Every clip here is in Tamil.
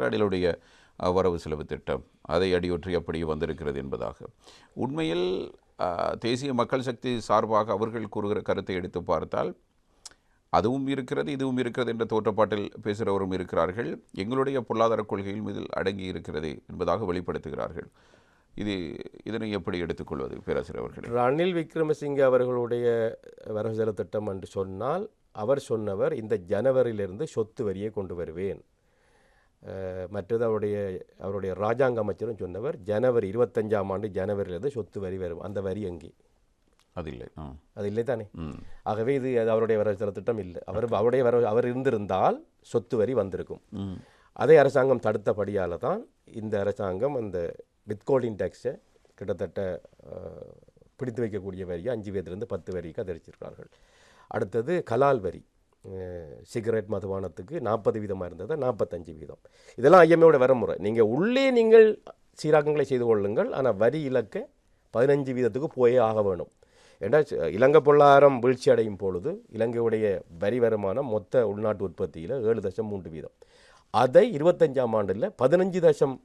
ரணிலுடைய வரவு செலவு திட்டம் அதை அடியொற்றி அப்படியே வந்திருக்கிறது என்பதாக. உண்மையில் தேசிய மக்கள் சக்தி சார்பாக அவர்கள் கூறுகிற கருத்தை எடுத்து பார்த்தால் அதுவும் இருக்கிறது இதுவும் இருக்கிறது என்ற தோற்றப்பாட்டில் பேசுகிறவரும் இருக்கிறார்கள். எங்களுடைய பொருளாதார கொள்கையில் இதில் அடங்கி இருக்கிறது என்பதாக வெளிப்படுத்துகிறார்கள். இது இதனை எப்படி எடுத்துக்கொள்வது பேராசிரியர் ரணில் விக்ரமசிங்கே அவர்களுடைய வரவு செலவு திட்டம் என்று சொன்னால் அவர் சொன்னவர் இந்த ஜனவரியிலிருந்து சொத்து வரியை கொண்டு வருவேன். மற்றது அவருடைய அவருடைய ராஜாங்க அமைச்சரும் சொன்னவர் ஜனவரி இருபத்தஞ்சாம் ஆண்டு ஜனவரியிலிருந்து சொத்து வரி வரும். அந்த வரி எங்கே? அது இல்லை. அது இல்லை தானே? ஆகவே இது அது அவருடைய வரவு திட்டம் இல்லை. அவர் அவருடைய வரவு அவர் இருந்திருந்தால் சொத்து வரி வந்திருக்கும். அதே அரசாங்கம் தடுத்தபடியால் தான் இந்த அரசாங்கம் அந்த வித்கோல்டிங் டேக்ஸை கிட்டத்தட்ட பிடித்து வைக்கக்கூடிய வரியை அஞ்சு வீதத்திலிருந்து பத்து வரிக்கு அதிகரிச்சிருக்கிறார்கள். அடுத்தது கலால் வரி. சிகரெட் மதுபானத்துக்கு நாற்பது வீதமாக இருந்தது நாற்பத்தஞ்சு வீதம். இதெல்லாம் ஐஎம்ஏவோட வரமுறை. நீங்கள் உள்ளே நீங்கள் சீராக்கங்களை செய்து கொள்ளுங்கள் ஆனால் வரி இலக்க பதினஞ்சு வீதத்துக்கு போயே ஆக வேணும். ஏன்னா இலங்கை பொருளாதாரம் வீழ்ச்சி அடையும் பொழுது இலங்கையுடைய வரி வருமானம் மொத்த உள்நாட்டு உற்பத்தியில் ஏழு தசம் மூன்று வீதம். அதை இருபத்தஞ்சாம் ஆண்டில் பதினஞ்சு தசம்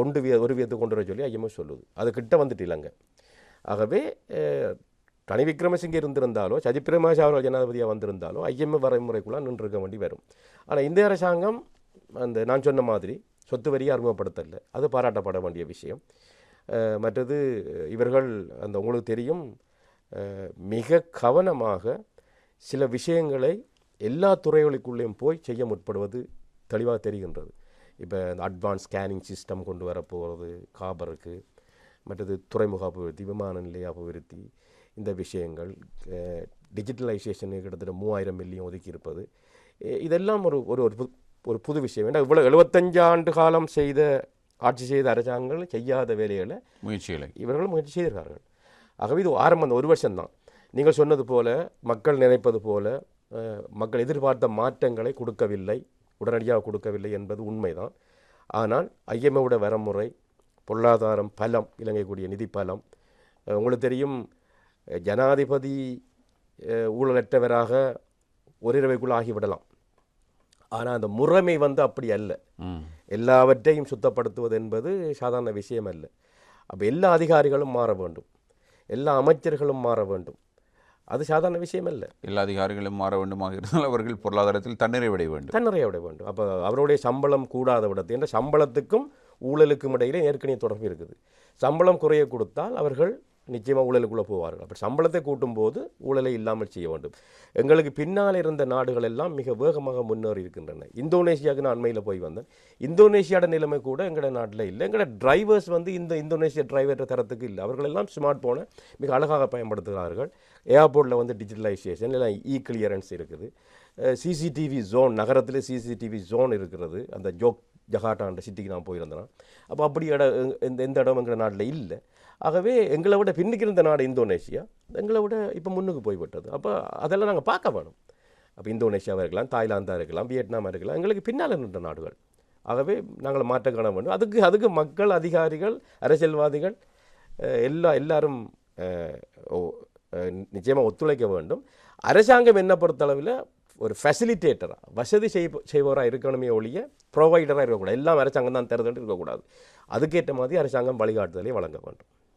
ஒன்று வீத ஒரு வீதத்துக்கு கொண்டு வர சொல்லி ஐஎம்எஸ் சொல்லுது. அது கிட்ட வந்துட்டு இலங்கை. ஆகவே அஹ், விக்ரமசிங்க விக்ரமசிங்கே இருந்திருந்தாலோ சஜித் பிரேமதாஸ் அவர்கள் ஜனாதிபதியாக வந்திருந்தாலோ ஐஎம்ஏ வரைமுறைக்குள்ளே நின்றுருக்க வேண்டி வரும். ஆனால் இந்திய அரசாங்கம் அந்த நான் சொன்ன மாதிரி சொத்து வரியை அறிமுகப்படுத்தலை. அது பாராட்டப்பட வேண்டிய விஷயம். மற்றது இவர்கள் அந்த உங்களுக்கு தெரியும் மிக கவனமாக சில விஷயங்களை எல்லா துறைகளுக்குள்ளேயும் போய் செய்ய முற்படுவது தெளிவாக தெரிகின்றது. இப்போ இந்த அட்வான்ஸ் ஸ்கேனிங் சிஸ்டம் கொண்டு வரப்போகிறது காபருக்கு மற்றது துறைமுக அபிவிருத்தி விமான நிலைய அபிவிருத்தி இந்த விஷயங்கள் டிஜிட்டலைசேஷனுக்கு கிட்டத்தட்ட மூவாயிரம் மில்லியன் ஒதுக்கி இருப்பது இதெல்லாம் ஒரு ஒரு ஒரு புது- ஒரு புது விஷயம். ஏன்னா இவ்வளோ எழுபத்தஞ்சு ஆண்டு காலம் செய்த ஆட்சி செய்த அரசாங்கங்கள் செய்யாத வேலைகளை முயற்சிகளை. இவர்கள் முயற்சி செய்திருக்கார்கள் ஆகவே இது ஆரம்பம் ஒரு வருஷம்தான். நீங்கள் சொன்னது போல மக்கள் நினைப்பது போல மக்கள் எதிர்பார்த்த மாற்றங்களை கொடுக்கவில்லை உடனடியாக கொடுக்கவில்லை என்பது உண்மைதான். ஆனால் ஐஎம்ஏவோட வரமுறை பொருளாதாரம் பலம் இலங்கைக்கூடிய நிதி பலம் உங்களுக்கு தெரியும் ஜனாதிபதி ஊழலற்றவராக ஓரிரவைக்குள் ஆகிவிடலாம் ஆனால் அந்த முறைமை வந்து அப்படி அல்ல. எல்லாவற்றையும் சுத்தப்படுத்துவது என்பது சாதாரண விஷயம் அல்ல. அப்போ எல்லா அதிகாரிகளும் மாற வேண்டும். எல்லா அமைச்சர்களும் மாற வேண்டும். அது சாதாரண விஷயம் அல்ல. எல்லா அதிகாரிகளும் மாற வேண்டுமாக இருந்தால் அவர்கள் பொருளாதாரத்தில் தன்னிறைவடைய வேண்டும். தன்னிறைய விட வேண்டும். அப்போ அவருடைய சம்பளம் கூடாத விடத்து என்ற சம்பளத்துக்கும் ஊழலுக்கும் இடையிலே ஏற்கனவே தொடர்பு இருக்குது. சம்பளம் குறைய கொடுத்தால் அவர்கள் நிச்சயமாக ஊழலுக்குள்ளே போவார்கள். அப்படி சம்பளத்தை கூட்டும்போது ஊழலை இல்லாமல் செய்ய வேண்டும். எங்களுக்கு பின்னால் இருந்த நாடுகள் எல்லாம் மிக வேகமாக முன்னேறி இருக்கின்றன. இந்தோனேஷியாவுக்கு நான் அண்மையில் போய் வந்தேன். இந்தோனேஷியாவோட நிலைமை கூட எங்களோட நாட்டில் இல்லை. எங்களோட டிரைவர்ஸ் வந்து இந்த இந்தோனேஷியா டிரைவர் தரத்துக்கு இல்லை. அவர்கள் எல்லாம் ஸ்மார்ட் ஃபோனை மிக அழகாக பயன்படுத்துகிறார்கள். ஏர்போர்ட்டில் வந்து டிஜிட்டலைசேஷன் இல்லை இ கிளியரன்ஸ் இருக்குது சிசிடிவி ஜோன் நகரத்தில் சிசிடிவி ஜோன் இருக்கிறது. அந்த ஜோக் ஜகாட்டான்ற சிட்டிக்கு நான் போயிருந்தேன். அப்போ அப்படி இடம் இந்த எந்த இடம் எங்கள் நாட்டில் இல்லை. ஆகவே எங்களை விட பின்னுக்கு இருந்த நாடு இந்தோனேஷியா. எங்களை விட இப்போ முன்னுக்கு போய்விட்டது. அப்போ அதெல்லாம் நாங்கள் பார்க்க வேணும். அப்போ இந்தோனேஷியாவாக இருக்கலாம் தாய்லாந்தாக இருக்கலாம் வியட்நாமாக இருக்கலாம் எங்களுக்கு பின்னால் நின்ற நாடுகள். ஆகவே நாங்கள் மாற்றம் காண வேண்டும். அதுக்கு அதுக்கு மக்கள் அதிகாரிகள் அரசியல்வாதிகள் எல்லா எல்லாரும் நிச்சயமாக ஒத்துழைக்க வேண்டும். அரசாங்கம் என்ன பொறுத்தளவில் ஒரு ஃபெசிலிட்டேட்டராக வசதி செய் செய்பவராக இருக்கணுமே ஒழிய ப்ரொவைடராக இருக்கக்கூடாது. எல்லாம் அரசாங்கம் தான் தருதுன்னு இருக்கக்கூடாது. அதுக்கேற்ற மாதிரி அரசாங்கம் வழிகாட்டுதலை வழங்க வேண்டும்.